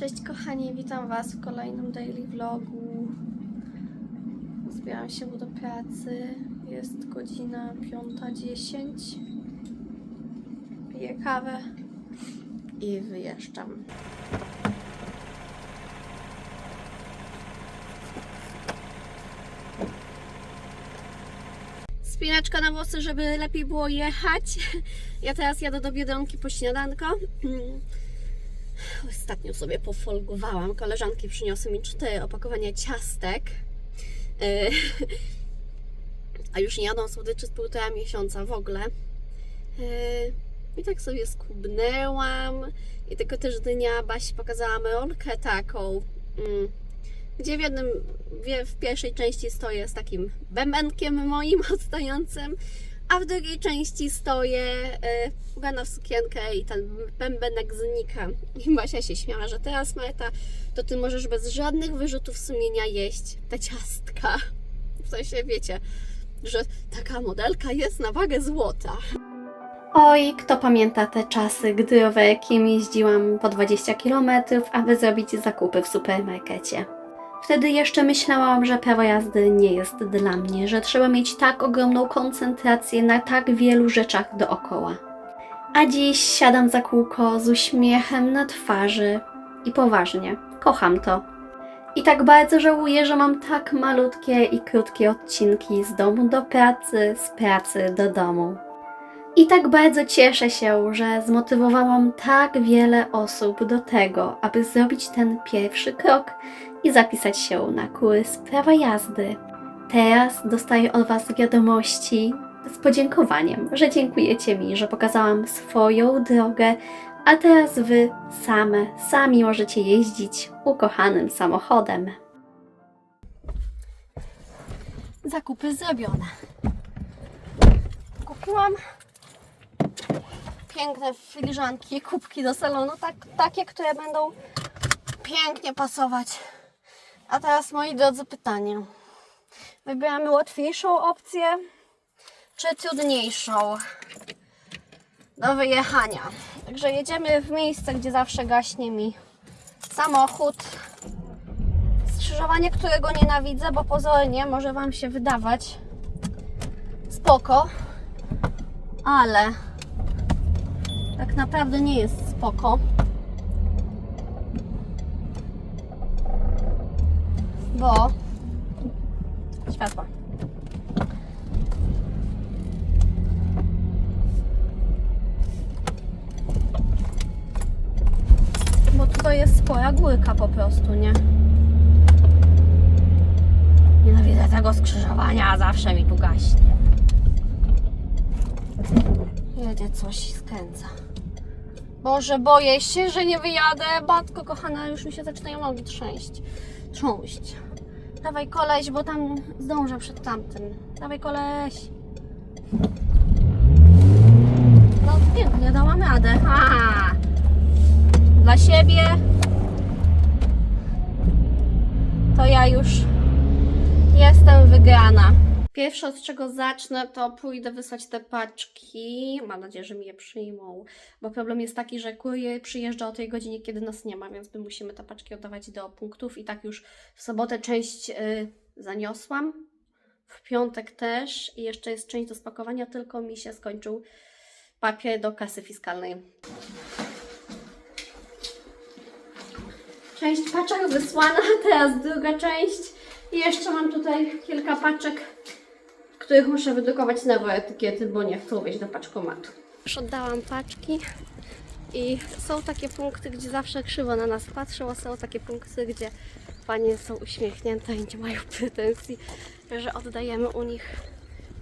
Cześć kochani, witam Was w kolejnym daily vlogu. Zbieram się do pracy. Jest godzina 5.10. Piję kawę i wyjeżdżam. Spinaczka na włosy, żeby lepiej było jechać. Ja teraz jadę do Biedronki po śniadanko. Ostatnio sobie pofolgowałam. Koleżanki przyniosły mi cztery opakowania ciastek. Yy, A już nie jadą słodyczy z półtora miesiąca w ogóle. Yy, I tak sobie skubnęłam. I tylko też dnia Basi pokazała rolkę taką. mm, Gdzie w jednym, w pierwszej części stoję z takim bębenkiem moim odstającym, a w drugiej części stoję y, ubrana w sukienkę i ten bębenek znika. I Basia się śmiała, że teraz Marta, to ty możesz bez żadnych wyrzutów sumienia jeść te ciastka. W sensie wiecie, że taka modelka jest na wagę złota. Oj, kto pamięta te czasy, gdy rowerkiem jeździłam po 20 km, aby zrobić zakupy w supermarkecie. Wtedy jeszcze myślałam, że prawo jazdy nie jest dla mnie, że trzeba mieć tak ogromną koncentrację na tak wielu rzeczach dookoła. A dziś siadam za kółko z uśmiechem na twarzy i poważnie, kocham to. I tak bardzo żałuję, że mam tak malutkie i krótkie odcinki z domu do pracy, z pracy do domu. I tak bardzo cieszę się, że zmotywowałam tak wiele osób do tego, aby zrobić ten pierwszy krok i zapisać się na kurs prawa jazdy. Teraz dostaję od Was wiadomości z podziękowaniem, że dziękujecie mi, że pokazałam swoją drogę, a teraz Wy same, sami możecie jeździć ukochanym samochodem. Zakupy zrobione. Kupiłam piękne filiżanki, kubki do salonu, tak, takie, które będą pięknie pasować. A teraz, moi drodzy, pytanie. Wybieramy łatwiejszą opcję, czy trudniejszą do wyjechania. Także jedziemy w miejsce, gdzie zawsze gaśnie mi samochód. Skrzyżowanie, którego nienawidzę, bo pozornie może Wam się wydawać spoko, ale tak naprawdę nie jest spoko. Bo światła. Bo tutaj jest spora górka po prostu, nie? Nienawidzę tego skrzyżowania, zawsze mi tu gaśnie. Jedzie coś i skręca. Boże, boję się, że nie wyjadę. Matko kochana, już mi się zaczynają nogi trzęść. Trząść. Dawaj koleś, bo tam zdążę przed tamtym. Dawaj koleś. No pięknie, dałam radę. Ha! Dla siebie to ja już jestem wygrana. Pierwsze od czego zacznę, to pójdę wysłać te paczki. Mam nadzieję, że mi je przyjmą, bo problem jest taki, że kurier przyjeżdża o tej godzinie, kiedy nas nie ma, więc my musimy te paczki oddawać do punktów i tak już w sobotę część y, zaniosłam, w piątek też i jeszcze jest część do spakowania, tylko mi się skończył papier do kasy fiskalnej. Część paczek wysłana, teraz druga część i jeszcze mam tutaj kilka paczek których muszę wydrukować nowe etykiety, bo nie chcą wejść do paczkomatu. Już oddałam paczki i są takie punkty, gdzie zawsze krzywo na nas patrzą, a są takie punkty, gdzie panie są uśmiechnięte i nie mają pretensji, że oddajemy u nich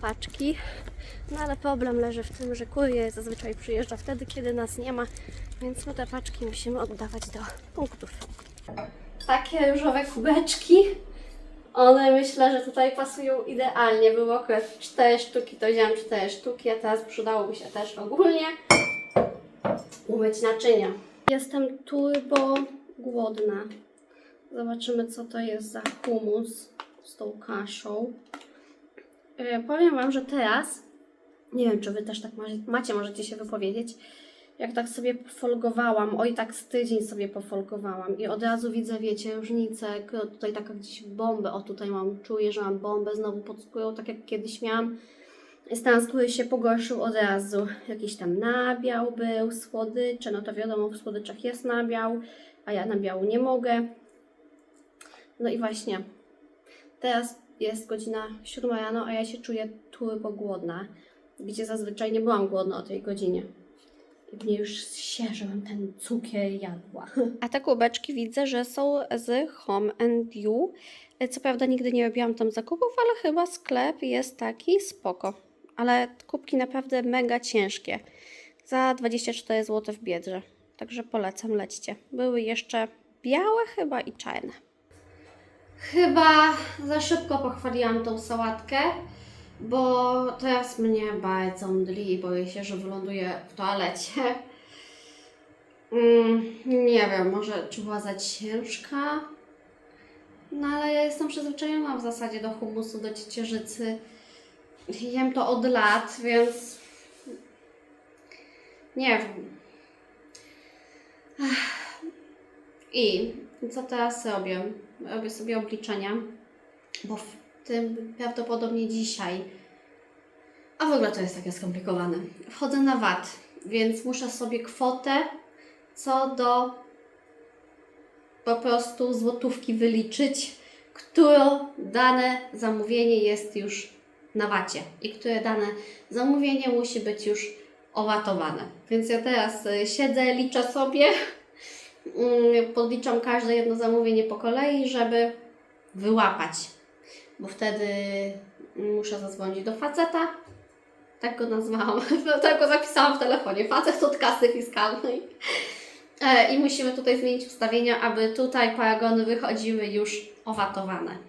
paczki. No ale problem leży w tym, że kurier zazwyczaj przyjeżdża wtedy, kiedy nas nie ma, więc my te paczki musimy oddawać do punktów. Takie różowe kubeczki. One myślę, że tutaj pasują idealnie. Było akurat 4 sztuki, to wziąłem 4 sztuki, a teraz przydałoby się też ogólnie umyć naczynia. Jestem turbo głodna. Zobaczymy, co to jest za humus z tą kaszą. E, powiem Wam, że teraz, nie wiem, czy Wy też tak macie możecie się wypowiedzieć, jak tak sobie pofolgowałam, oj tak z tydzień sobie pofolgowałam i od razu widzę, wiecie, różnicę, tutaj taka gdzieś bombę, o tutaj mam, czuję, że mam bombę znowu pod tak jak kiedyś miałam. Stan skóry się pogorszył od razu. Jakiś tam nabiał był, słodycze, no to wiadomo, w słodyczach jest nabiał, a ja nabiału nie mogę. No i właśnie, teraz jest godzina 7 rano, a ja się czuję turbo głodna, gdzie zazwyczaj nie byłam głodna o tej godzinie. I mnie już się, żebym ten cukier jadła. A te kubeczki widzę, że są z Home and You. Co prawda nigdy nie robiłam tam zakupów, ale chyba sklep jest taki spoko. Ale kubki naprawdę mega ciężkie. Za 24 zł w Biedrze. Także polecam, lećcie. Były jeszcze białe chyba i czarne. Chyba za szybko pochwaliłam tą sałatkę, bo teraz mnie bardzo mdli i boję się, że wyląduję w toalecie. Mm, nie wiem, może czy była za ciężka? No ale ja jestem przyzwyczajona w zasadzie do humusu, do ciecierzycy. Jem to od lat, więc nie wiem. I co teraz robię? Robię sobie obliczenia, bo tym prawdopodobnie dzisiaj, a w ogóle to jest takie skomplikowane, wchodzę na VAT, więc muszę sobie kwotę co do po prostu złotówki wyliczyć, którą dane zamówienie jest już na wacie i które dane zamówienie musi być już owatowane. Więc ja teraz y, siedzę, liczę sobie, mm, podliczam każde jedno zamówienie po kolei, żeby wyłapać, bo wtedy muszę zadzwonić do faceta, tak go nazwałam, tak go zapisałam w telefonie, facet od kasy fiskalnej. E, I musimy tutaj zmienić ustawienia, aby tutaj paragony wychodziły już owatowane.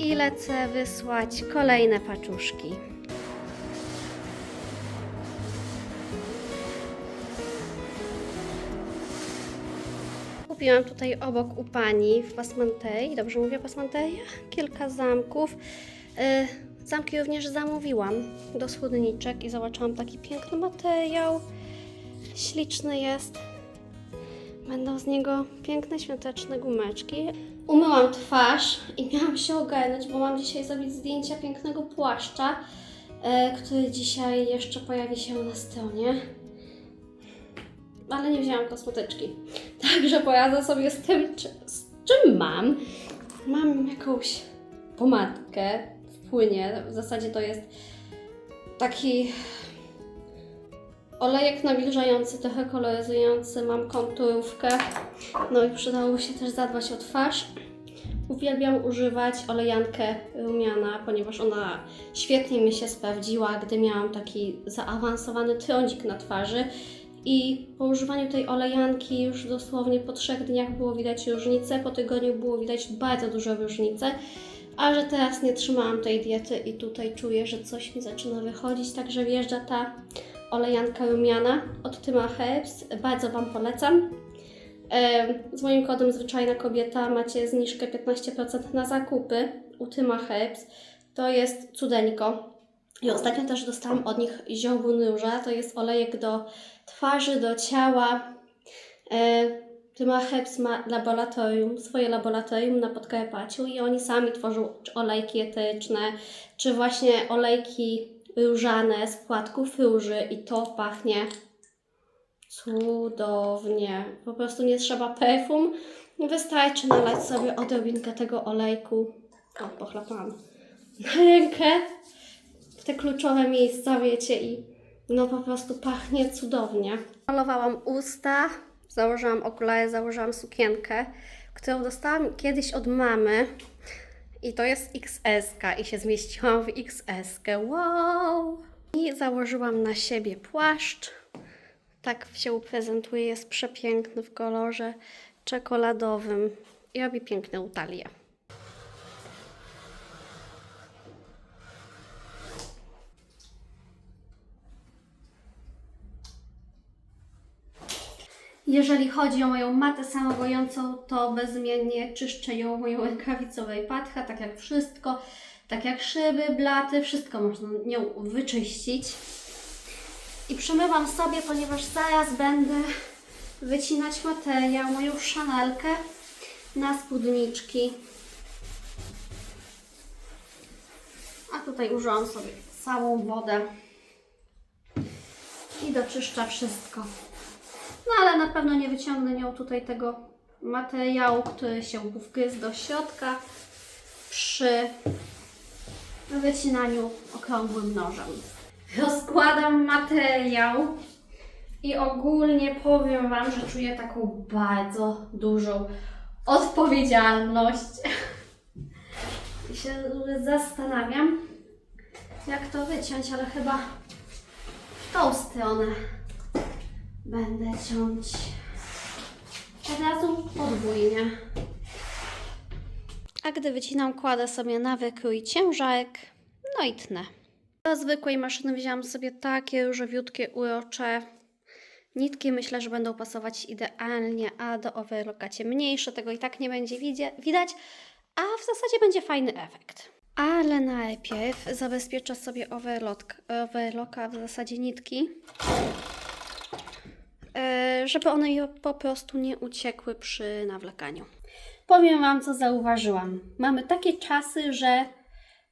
I lecę wysłać kolejne paczuszki. Kupiłam tutaj obok u pani w Pasmantei, dobrze mówię Pasmanteia? Kilka zamków. Y, zamki również zamówiłam do spódniczek i zobaczyłam taki piękny materiał. Śliczny jest. Będą z niego piękne, świąteczne gumeczki. Umyłam twarz i miałam się ogarnąć, bo mam dzisiaj zrobić zdjęcia pięknego płaszcza, e, który dzisiaj jeszcze pojawi się na stronie. Ale nie wzięłam kosmetyczki. Także poradzę sobie z tym, czy, z czym mam. Mam jakąś pomadkę w płynie. W zasadzie to jest taki olejek nawilżający, trochę koloryzujący, mam konturówkę. No i przydałoby się też zadbać o twarz. Uwielbiam używać olejankę rumiana, ponieważ ona świetnie mi się sprawdziła, gdy miałam taki zaawansowany trądzik na twarzy. I po używaniu tej olejanki już dosłownie po trzech dniach było widać różnicę, po tygodniu było widać bardzo dużo różnicę. A że teraz nie trzymałam tej diety i tutaj czuję, że coś mi zaczyna wychodzić, także wjeżdża ta olejanka rumiana od Tyma Herbs. Bardzo Wam polecam. E, Z moim kodem Zwyczajna Kobieta macie zniżkę 15% na zakupy u Tyma Herbs. To jest cudeńko. I ostatnio też dostałam od nich ziołbun róża. To jest olejek do twarzy, do ciała. E, Tyma Herbs ma laboratorium, swoje laboratorium na Podkarpaciu i oni sami tworzą olejki eteryczne, czy właśnie olejki różane z płatków róży i to pachnie cudownie. Po prostu nie trzeba perfum. Wystarczy nalać sobie odrobinkę tego olejku. O, pochlapałam. Na rękę. W te kluczowe miejsca, wiecie, i no po prostu pachnie cudownie. Malowałam usta, założyłam okulary, założyłam sukienkę, którą dostałam kiedyś od mamy. I to jest XS i się zmieściłam w XS. -kę. Wow! I założyłam na siebie płaszcz. Tak się prezentuje, jest przepiękny w kolorze czekoladowym i robi piękną talię. Jeżeli chodzi o moją matę samogojącą, to bezmiennie czyszczę ją moją rękawicowej patka, tak jak wszystko, tak jak szyby, blaty, wszystko można nią wyczyścić. I przemywam sobie, ponieważ zaraz będę wycinać materiał, moją szanelkę na spódniczki. A tutaj użyłam sobie całą wodę i doczyszcza wszystko. No ale na pewno nie wyciągnę nią tutaj tego materiału, który się wgryzł do środka przy wycinaniu okrągłym nożem. Rozkładam materiał i ogólnie powiem Wam, że czuję taką bardzo dużą odpowiedzialność. I się zastanawiam, jak to wyciąć, ale chyba w tą stronę będę ciąć od razu podwójnie. A gdy wycinam, kładę sobie na wykrój ciężarek, no i tnę. Do zwykłej maszyny wzięłam sobie takie różowiutkie, urocze nitki. Myślę, że będą pasować idealnie, a do overlocka ciemniejsze. Tego i tak nie będzie widać, a w zasadzie będzie fajny efekt. Ale najpierw zabezpieczę sobie overlock, overlocka, w zasadzie nitki, żeby one po prostu nie uciekły przy nawlekaniu. Powiem Wam, co zauważyłam. Mamy takie czasy, że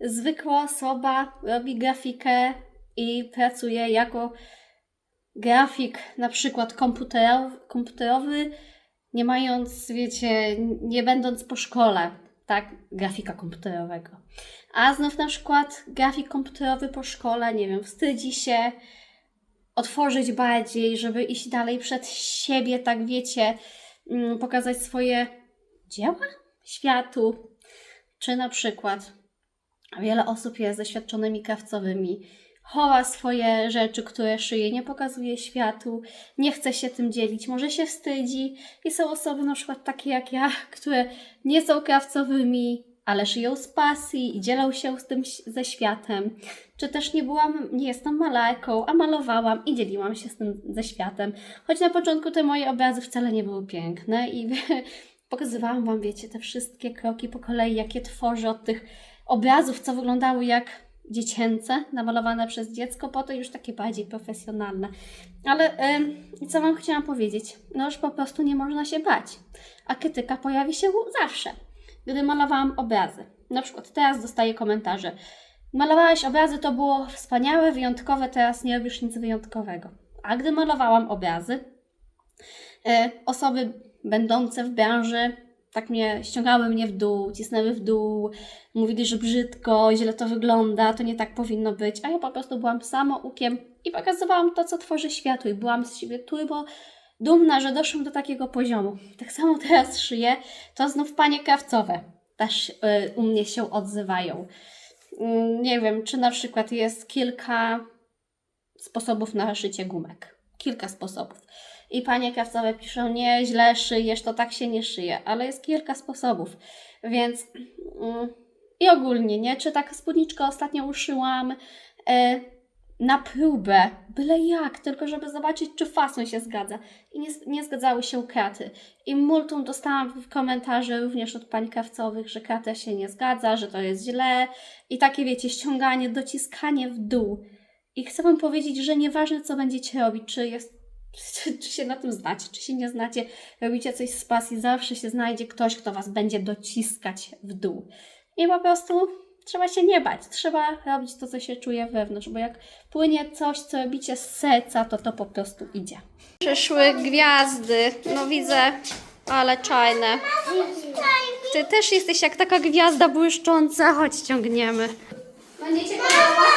zwykła osoba robi grafikę i pracuje jako grafik na przykład komputerowy, komputerowy nie mając, wiecie, nie będąc po szkole, tak, grafika komputerowego. A znów na przykład grafik komputerowy po szkole, nie wiem, wstydzi się otworzyć bardziej, żeby iść dalej przed siebie, tak wiecie, mm, pokazać swoje dzieła światu. Czy na przykład wiele osób jest doświadczonymi krawcowymi, chowa swoje rzeczy, które szyje, nie pokazuje światu, nie chce się tym dzielić, może się wstydzi. I są osoby na przykład takie jak ja, które nie są krawcowymi, ale szyją z pasji i dzielą się z tym ze światem. Czy też nie byłam, nie jestem malarką, a malowałam i dzieliłam się z tym ze światem. Choć na początku te moje obrazy wcale nie były piękne i pokazywałam Wam, wiecie, te wszystkie kroki po kolei, jakie tworzę od tych obrazów, co wyglądały jak dziecięce, namalowane przez dziecko, po to już takie bardziej profesjonalne. Ale ym, co Wam chciałam powiedzieć? No już po prostu nie można się bać. A krytyka pojawi się zawsze. Gdy malowałam obrazy, na przykład teraz dostaję komentarze. Malowałeś obrazy, to było wspaniałe, wyjątkowe, teraz nie robisz nic wyjątkowego. A gdy malowałam obrazy, e, osoby będące w branży tak mnie ściągały mnie w dół, cisnęły w dół, mówili, że brzydko, źle to wygląda, to nie tak powinno być, a ja po prostu byłam samoukiem i pokazywałam to, co tworzy światu i byłam z siebie turbo dumna, że doszłam do takiego poziomu. Tak samo teraz szyję, to znów panie krawcowe też y, u mnie się odzywają. Mm, nie wiem, czy na przykład jest kilka sposobów na szycie gumek. Kilka sposobów. I panie krawcowe piszą, nie, źle szyjesz, to tak się nie szyje, ale jest kilka sposobów, więc mm, i ogólnie, nie, czy taka spódniczka ostatnio uszyłam e, na próbę, byle jak, tylko żeby zobaczyć, czy fason się zgadza. I nie, nie zgadzały się kraty. I multum dostałam w komentarze również od pań krawcowych, że krata się nie zgadza, że to jest źle i takie, wiecie, ściąganie, dociskanie w dół. I chcę Wam powiedzieć, że nieważne, co będziecie robić, czy jest czy, czy się na tym znacie, czy się nie znacie, robicie coś z pasji, zawsze się znajdzie ktoś, kto Was będzie dociskać w dół. I po prostu trzeba się nie bać, trzeba robić to, co się czuje wewnątrz, bo jak płynie coś, co robicie z serca, to to po prostu idzie. Przyszły gwiazdy, no widzę, ale czajne. Ty też jesteś jak taka gwiazda błyszcząca, chodź ciągniemy. Będziecie podobać?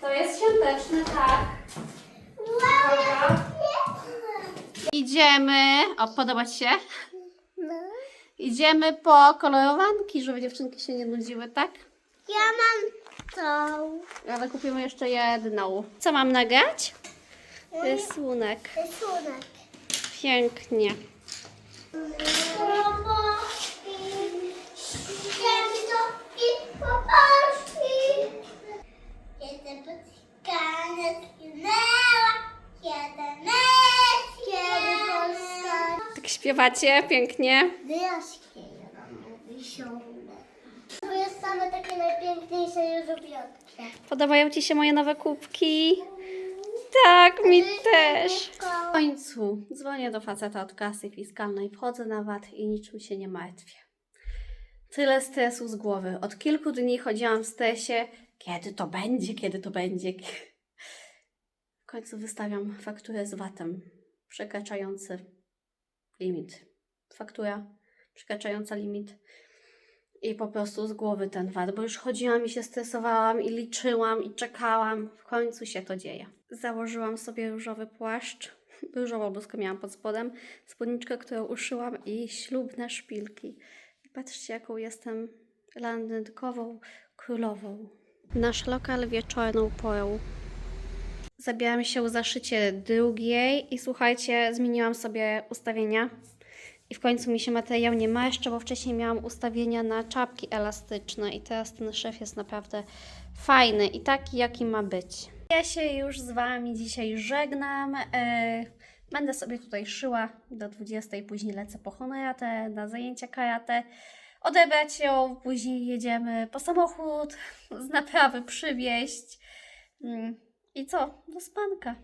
To jest świąteczne, tak. Idziemy. O, podoba się? Idziemy po kolorowanki, żeby dziewczynki się nie nudziły, tak? Ja mam Są. Ale kupimy jeszcze jedną. Co mam nagrać? Rysunek. Rysunek. Pięknie. Roboczki, ścięgnoki, popatrzki. Śpiewacie pięknie. Wyjaśnię, ja wam mówi siądę. To jest same takie najpiękniejsze jóżobiotki. Podobają Ci się moje nowe kubki? Tak, mi też. W końcu dzwonię do faceta od kasy fiskalnej, wchodzę na VAT i niczym się nie martwię. Tyle stresu z głowy. Od kilku dni chodziłam w stresie, kiedy to będzie, kiedy to będzie. W końcu wystawiam fakturę z VAT-em przekraczający limit. Faktura przekraczająca limit. I po prostu z głowy ten VAT, bo już chodziłam i się stresowałam i liczyłam i czekałam. W końcu się to dzieje. Założyłam sobie różowy płaszcz, różową bluzkę miałam pod spodem, spódniczkę, którą uszyłam i ślubne szpilki. I patrzcie, jaką jestem landynkową królową. Nasz lokal wieczorną porą. Zabieram się za szycie drugiej i słuchajcie, zmieniłam sobie ustawienia. I w końcu mi się materiał nie marszczy, bo wcześniej miałam ustawienia na czapki elastyczne i teraz ten szef jest naprawdę fajny i taki, jaki ma być. Ja się już z Wami dzisiaj żegnam. E, Będę sobie tutaj szyła do 20, później lecę po honoratę, na zajęcia karate. Odebrać ją, później jedziemy po samochód, z naprawy przywieźć. I co? Do spanka.